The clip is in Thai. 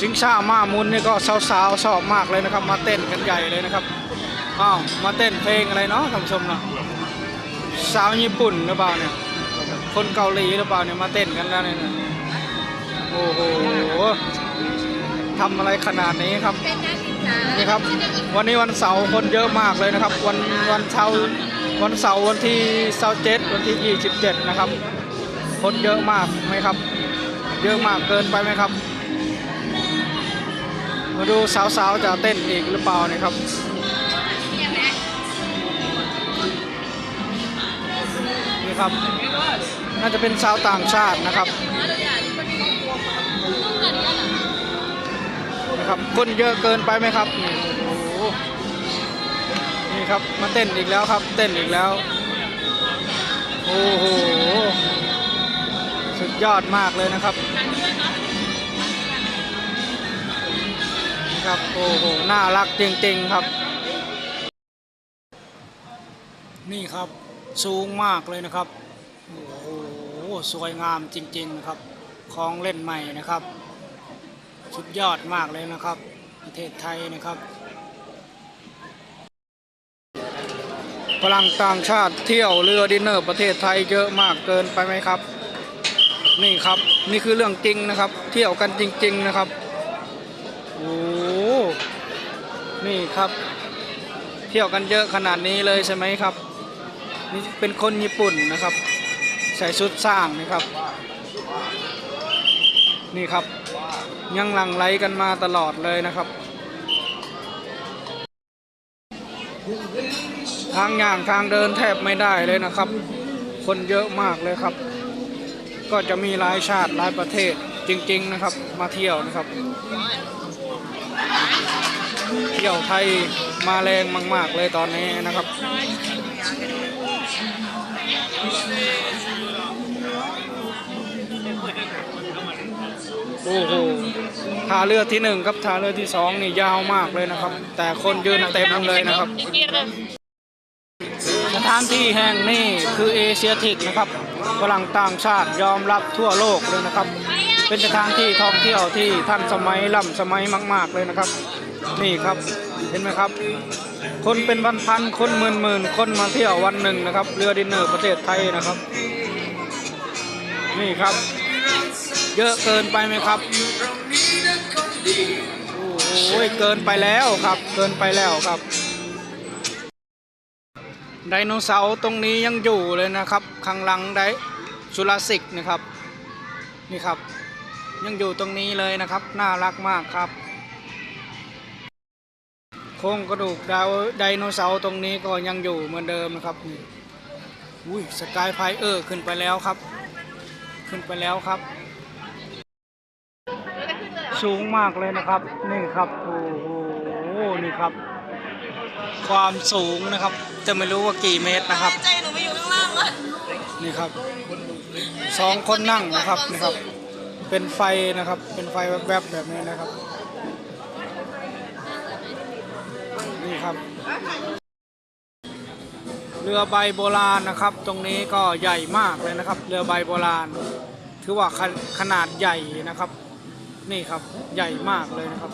สิงซ่ามามุนนี่ก็สาวๆชอบมากเลยนะครับ มาเต้นกันใหญ่เลยนะครับอ้าวมาเต้นเพลงอะไรเนาะท่านผู้ชมเนาะสาวญี่ปุ่นหรือเปล่าเนี่ยคนเกาหลีหรือเปล่าเนี่ยมาเต้นกันแล้วเนี่ยโอ้โหทำอะไรขนาดนี้ครับนี่ครับ วันนี้วันเสาร์คนเยอะมากเลยนะครับ วันวันเสาวันเสาร์วันที่เสาร์เจ็ดวันที่27นะครับ คนเยอะมากไหมครับ เยอะมากเกินไปไหมครับ มาดูสาวๆจะเต้นอีกหรือเปล่านี่ครับนี่ครับ น่าจะเป็นชาวต่างชาตินะครับนะครับคนเยอะเกินไปไหมครับนี่ครับมาเต้นอีกแล้วครับ เต้นอีกแล้วโอ้โหสุดยอดมากเลยนะครับ ครับโอ้โหน่ารักจริงๆครับ นี่ครับสูงมากเลยนะครับโอ้โหสวยงามจริงๆครับของเล่นใหม่นะครับ สุดยอดมากเลยนะครับ ประเทศไทยนะครับฝรั่งต่างชาติเที่ยวเรือดินเนอร์ประเทศไทยเยอะมากเกินไปไหมครับ นี่ครับนี่คือเรื่องจริงนะครับ เที่ยวกันจริง ๆนะครับโอ้ นี่ครับ เที่ยวกันเยอะขนาดนี้เลยใช่ไหมครับ นี่เป็นคนญี่ปุ่นนะครับ ใส่ชุดสร้างนะครับ นี่ครับ ยังหลังไหลกันมาตลอดเลยนะครับ ทางย่างทางเดินแทบไม่ได้เลยนะครับ คนเยอะมากเลยครับ ก็จะมีหลายชาติหลายประเทศจริง ๆ นะครับ มาเที่ยวนะครับ เที่ยวไทยมาแรงมาก ๆ เลยตอนนี้นะครับ โอ้โหท่าเรือที่หนึ่งครับท่าเรือที่สองนี่ยาวมากเลยนะครับ แต่คนยืนเต็มเลยนะครับ สถานที่แห่งนี้คือเอเชียทิกนะครับฝรั่งต่างชาติยอมรับทั่วโลกเลยนะครับ เป็นสถานที่ท่องเที่ยวที่ทันสมัยล้ำสมัยมาก ๆเลยนะครับ นี่ครับเห็นไหมครับ คนเป็นพันๆคนหมื่นๆคนมาเที่ยววันหนึ่งนะครับ เรือดินเนอร์ประเทศไทยนะครับ นี่ครับ เยอะเกินไปไหมครับโอ้โหเกินไปแล้วครับ เกินไปแล้วครับไดโนเสาร์ตรงนี้ยังอยู่เลยนะครับ ข้างหลังไดสุรสิกนะครับ นี่ครับ ยังอยู่ตรงนี้เลยนะครับ น่ารักมากครับ โครงกระดูกดาวไดโนเสาร์ตรงนี้ก็ยังอยู่เหมือนเดิมนะครับนี่อุ้ยสกายไพเออร์ขึ้นไปแล้วครับ ขึ้นไปแล้วครับ สูงมากเลยนะครับ นี่ครับโอ้โหนี่ครับ ความสูงนะครับ จะไม่รู้ว่ากี่เมตรนะครับ ใจหนูไปอยู่ข้างล่างวะนี่ครับสองคนนั่งนะครับนี่ครับ เป็นไฟนะครับ เป็นไฟแวบๆแบบนี้นะครับ นี่ครับ เรือใบโบราณนะครับ ตรงนี้ก็ใหญ่มากเลยนะครับ เรือใบโบราณ ถือว่าขขนาดใหญ่นะครับ นี่ครับ ใหญ่มากเลยนะครับ